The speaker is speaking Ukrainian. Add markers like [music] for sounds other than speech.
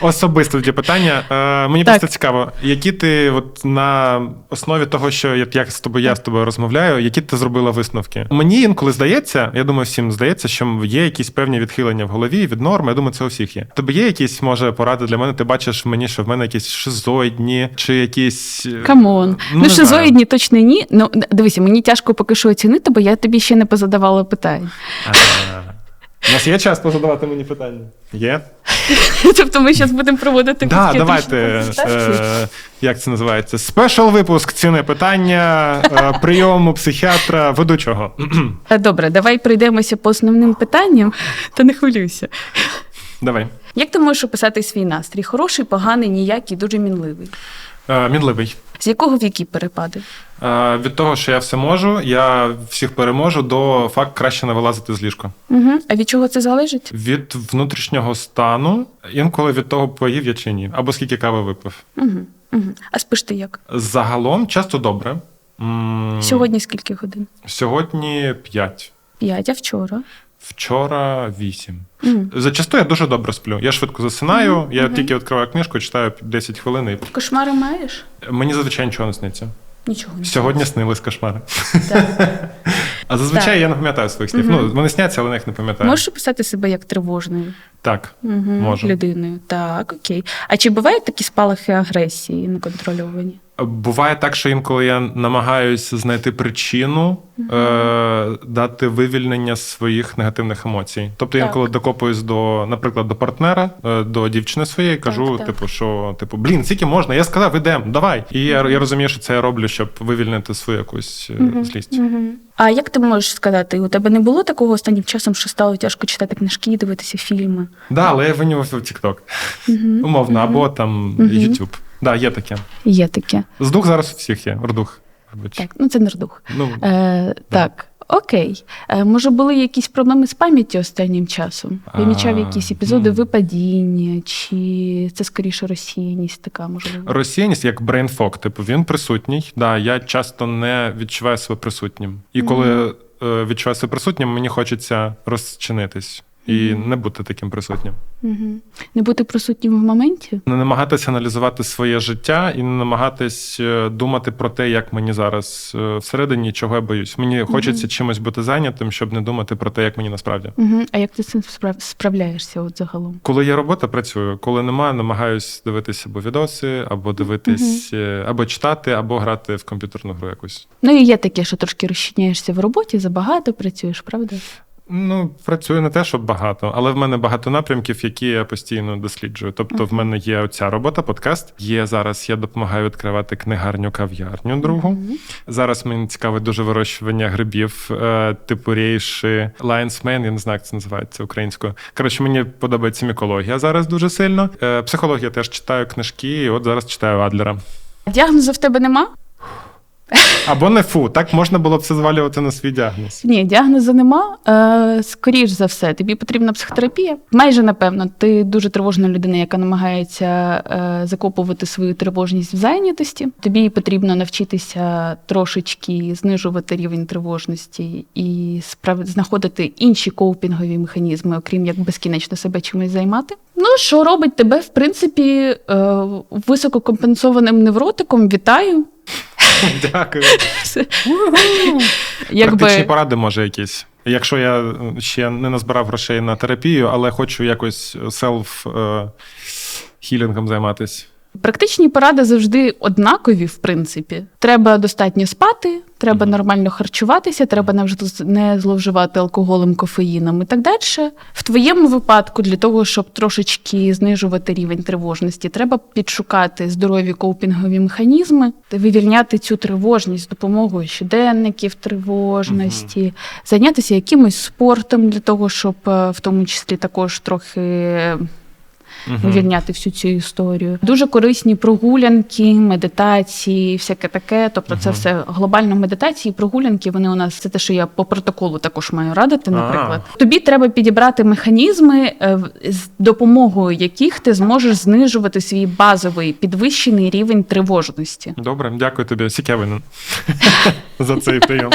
Особисто тоді питання. Е, мені Так. просто цікаво, які ти от на основі того, що я, як з тобою я з тобою розмовляю, які ти зробила висновки? Мені інколи здається, я думаю, всім здається, що є якісь певні відхилення в голові від норми. Я думаю, це у всіх є. Тобі є якісь може поради для мене? Ти бачиш мені, що в мене якісь шизоїдні чи якісь е, Камон. Ну, не шизоїдні точно ні. Ну, дивися, мені тяжко поки що оцінити, бо я тобі ще не позадавала питань. знаю. У нас є час позадавати мені питання? Є? [laughs] Тобто ми зараз будемо проводити Да, психіатричну давайте. Е, як це називається? Спешл випуск ціни питання, е, прийому психіатра, ведучого. Е, Добре, давай пройдемося по основним питанням, та не хвилюйся. Давай. Як ти можеш описати свій настрій? Хороший, поганий, ніякий, дуже мінливий. Е, мінливий. З якого в які перепади? Е, від того, що я все можу, я всіх переможу, до факт краще не вилазити з ліжка. Угу. А від чого це залежить? Від внутрішнього стану, інколи від того, поїв я чи ні, або скільки кави випив. Угу. Угу. А спиш ти як? Загалом часто добре. М, Сьогодні скільки годин? Сьогодні 5. П'ять, а вчора? Вчора 8. Угу. Зачасту я дуже добре сплю. Я швидко засинаю, я тільки відкриваю книжку, читаю 10 хвилин. І... Кошмари маєш? Мені зазвичай нічого не сниться. Нічого не Сьогодні снились кошмари. Так. [laughs] А зазвичай Так. я не пам'ятаю своїх снів. Мгм. Ну, вони сняться, але я їх не пам'ятаю. Можеш описати себе як тривожною Так. угу. Можу. людиною? Так, окей. А чи бувають такі спалахи агресії неконтрольовані? Буває так, що інколи я намагаюся знайти причину е- дати вивільнення своїх негативних емоцій. Тобто я Так. інколи докопуюсь до, наприклад, до партнера, е, до дівчини своєї, кажу, так. типу, що типу, блін, скільки можна? Я сказав, ідем, давай. І я, я розумію, що це я роблю, щоб вивільнити свою якусь е, злість. Угу. А як ти можеш сказати, у тебе не було такого останнім часом, що стало тяжко читати книжки, дивитися фільми? Да, але я винював в TikTok. Умовно, або там YouTube. Да, є таке. Є таке. Здух зараз у всіх є. Рдух. Вибач. Так, ну це нердух. Ну, Е, так, окей. Е, може, були якісь проблеми з пам'яттю останнім часом? Помічав А, якісь епізоди випадіння, чи це скоріше розсіяність така, можливо? Розсіяність як brain fog, типу він присутній. Да, я часто не відчуваю себе присутнім. І коли е, відчуваю себе присутнім, мені хочеться розчинитись і не бути таким присутнім. Угу. Не бути присутнім в моменті? Не намагатися аналізувати своє життя і не намагатись е, думати про те, як мені зараз е, всередині, чого я боюсь. Мені хочеться чимось бути зайнятим, щоб не думати про те, як мені насправді. Угу. А як ти з цим справляєшся от загалом? Коли є робота, працюю. Коли немає, намагаюсь дивитися або відоси, або дивитись, е, або читати, або грати в комп'ютерну гру якусь. Ну і є таке, що трошки розчиняєшся в роботі, забагато працюєш, правда? Ну, працюю не те, щоб багато, але в мене багато напрямків, які я постійно досліджую. Тобто, в мене є оця робота, подкаст. Є зараз. Я допомагаю відкривати книгарню кав'ярню другу. Зараз мені цікаве дуже вирощування грибів, е, типу рейші, Mane, я не знаю, як це називається українською. Коротше, мені подобається мікологія зараз дуже сильно. Е, психологія теж читаю книжки, і от зараз читаю Адлера. Діагнозу в тебе нема? Або не фу, так можна було б це звалювати на свій діагноз. Ні, діагнозу нема. Е, скоріш за все, тобі потрібна психотерапія. Майже напевно, ти дуже тривожна людина, яка намагається е, закопувати свою тривожність в зайнятості. Тобі потрібно навчитися трошечки знижувати рівень тривожності і справ... знаходити інші коупінгові механізми, окрім як безкінечно себе чимось займати. Ну, що робить тебе, в принципі, е, висококомпенсованим невротиком? Вітаю. [laughs] Дякую. Практичні поради, може, якісь. Якщо я е, ще не назбирав грошей на терапію, але хочу якось селф хілінгом займатися. Практичні поради завжди однакові, в принципі. Треба достатньо спати, треба нормально харчуватися, треба не вж- не зловживати алкоголем, кофеїном і так далі. В твоєму випадку, для того, щоб трошечки знижувати рівень тривожності, треба підшукати здорові коупінгові механізми, вивільняти цю тривожність з допомогою щоденників тривожності, зайнятися якимось спортом для того, щоб е, в тому числі також трохи вивільняти всю цю історію. Дуже корисні прогулянки, медитації, всяке таке. Тобто, це все глобально медитації, прогулянки. Вони у нас це те, що я по протоколу також маю радити. Наприклад, тобі треба підібрати механізми, е, з допомогою яких ти зможеш знижувати свій базовий підвищений рівень тривожності. Добре, дякую тобі. Сік [laughs] за цей прийом.